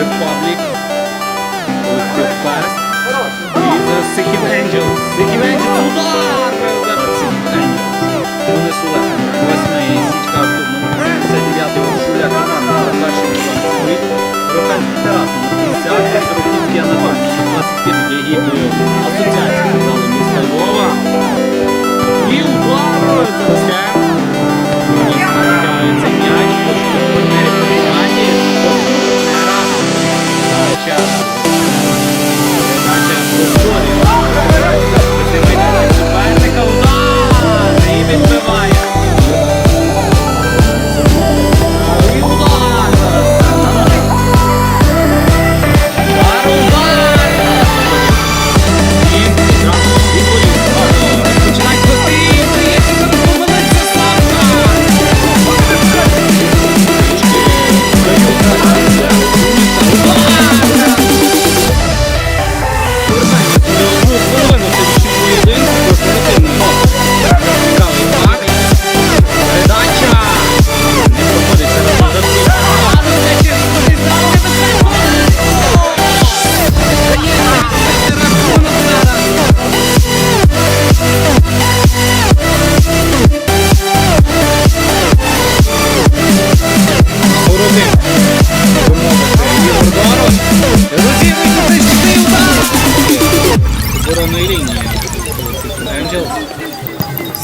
Republic with the fast. He's a Sikkim angel. Sikkim angel.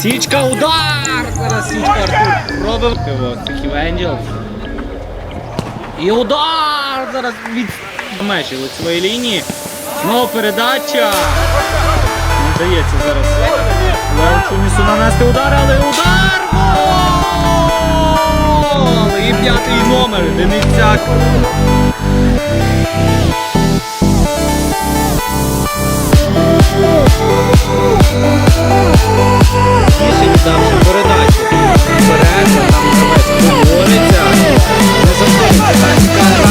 Січка, удар! Зараз Січка Артур пробив. Сихів Енджел. І удар! Зараз від межі лицевої лінії. Знову передача. Не вдається зараз. Левчунісу нанести удар, але удар! І п'ятий номер Денисяк. Віддавши передачу. Береться там гравець побореться. Не китайська гра.